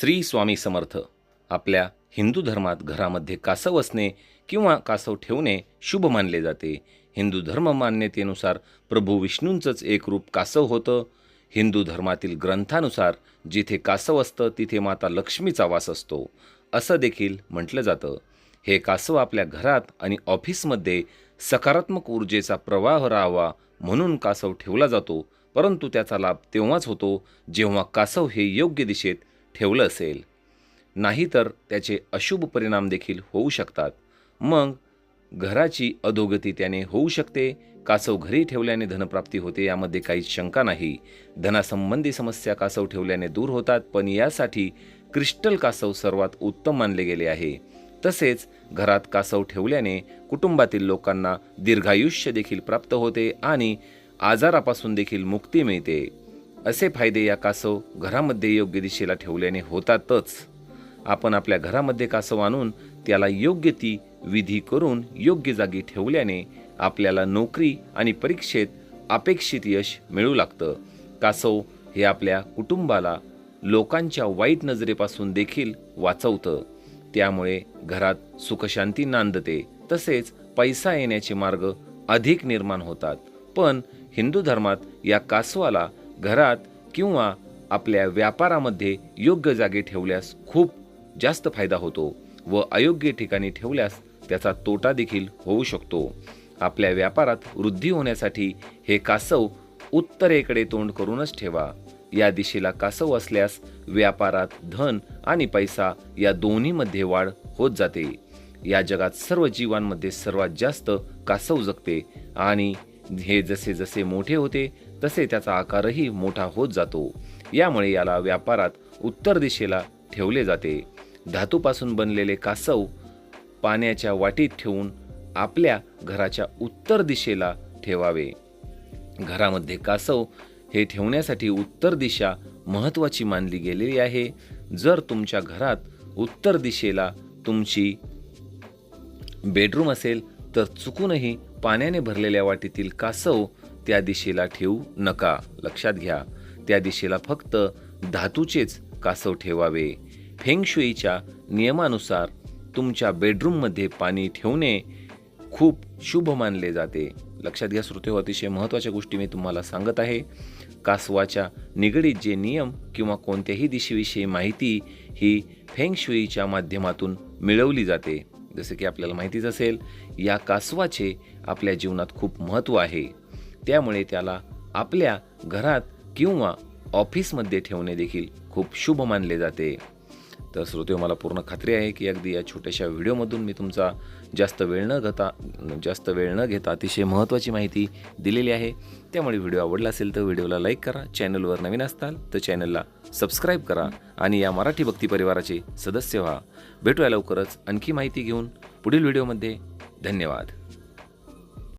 श्री स्वामी समर्थ आपल्या हिंदू धर्मात घरामध्ये कासव असणे किंवा कासव ठेवणे शुभ मानले जाते. हिंदू धर्म मान्यतेनुसार प्रभू विष्णूंचंच एक रूप कासव होतं. हिंदू धर्मातील ग्रंथानुसार जिथे कासव असतं तिथे माता लक्ष्मीचा वास असतो. असं देखील म्हटलं जातं. हे कासव आपल्या घरात आणि ऑफिसमध्ये सकारात्मक ऊर्जेचा प्रवाह राहावा म्हणून कासव ठेवला जातो परंतु त्याचा लाभ तेव्हाच होतो जेव्हा कासव हे योग्य दिशेत ठेवलं असेल. नाहीतर त्याचे अशुभ परिणाम देखील होऊ शकतात. मग घराची अधोगती त्याने होऊ शकते कासव घरी ठेवल्याने धनप्राप्ती होते यामध्ये काहीच शंका नाही. धनासंबंधी समस्या कासव ठेवल्याने दूर होतात पण यासाठी क्रिस्टल कासव सर्वात उत्तम मानले गेले आहे. तसेच घरात कासव ठेवल्याने कुटुंबातील लोकांना दीर्घायुष्य देखील प्राप्त होते आणि आजारापासून देखील मुक्ती मिळते. असे फायदे या कासव घरामध्ये योग्य दिशेला ठेवल्याने होतातच. आपण आपल्या घरामध्ये कासव आणून त्याला योग्य ती विधी करून योग्य जागी ठेवल्याने आपल्याला नोकरी आणि परीक्षेत अपेक्षित यश मिळू लागतं. कासव हे आपल्या कुटुंबाला लोकांच्या वाईट नजरेपासून देखील वाचवतं. त्यामुळे घरात सुखशांती नांदते. तसेच पैसा येण्याचे मार्ग अधिक निर्माण होतात. पण हिंदू धर्मात या कासवाला घरात किंवा आपल्या व्यापारामध्ये योग्य जागी ठेवल्यास खूप जास्त फायदा होतो व अयोग्य ठिकाणी ठेवल्यास त्याचा तोटा देखील होऊ शकतो. आपल्या व्यापारात वृद्धी होण्यासाठी हे कासव उत्तरेकडे तोंड करूनच ठेवा. या दिशेला कासव असल्यास व्यापारात धन आणि पैसा या दोन्हीमध्ये वाढ होत जाते. या जगात सर्व जीवांमध्ये सर्वात जास्त कासव जगते आणि हे जसे जसे मोठे होते तसे त्याचा आकारही मोठा होत जातो. यामुळे याला व्यापारात उत्तर दिशेला ठेवले जाते. धातूपासून बनलेले कासव पाण्याच्या वाटीत ठेवून आपल्या घराच्या उत्तर दिशेला ठेवावे. घरामध्ये कासव हे ठेवण्यासाठी उत्तर दिशा महत्त्वाची मानली गेलेली आहे. जर तुमच्या घरात उत्तर दिशेला तुमची बेडरूम असेल तर चुकूनही पाण्याने भरलेल्या वाटीतील कासव त्या दिशेला ठेवू नका. लक्षात घ्या त्या दिशेला फक्त धातूचेच कासव ठेवावे. फेंगशुईच्या नियमानुसार तुमच्या बेडरूममध्ये पाणी ठेवणे खूप शुभ मानले जाते. लक्षात घ्या श्रोते हो अतिशय महत्त्वाच्या गोष्टी मी तुम्हाला सांगत आहे. कासवाच्या निगडीत जे नियम किंवा कोणत्याही दिशेविषयी माहिती ही फेंगशुईच्या माध्यमातून मिळवली जाते. जसे की आपल्याला माहितीच असेल या कासवाचे आपल्या जीवनात खूप महत्त्व आहे. त्यामुळे त्याला आपल्या घरात किंवा ऑफिसमध्ये ठेवणे देखील खूप शुभ मानले जाते. तर श्रोते मला पूर्ण खात्री आहे की अगदी या छोट्याशा व्हिडिओमधून मी तुमचा जास्त वेळ न घेता जास्त वेळ न घेता अतिशय महत्त्वाची माहिती दिलेली आहे. त्यामुळे व्हिडिओ आवडला असेल तर व्हिडिओला लाईक करा चॅनलवर नवीन असताल तर चॅनलला सबस्क्राईब करा आणि या मराठी भक्ती परिवाराचे सदस्य व्हा. भेटूया लवकरच आणखी माहिती घेऊन पुढील व्हिडिओमध्ये. धन्यवाद.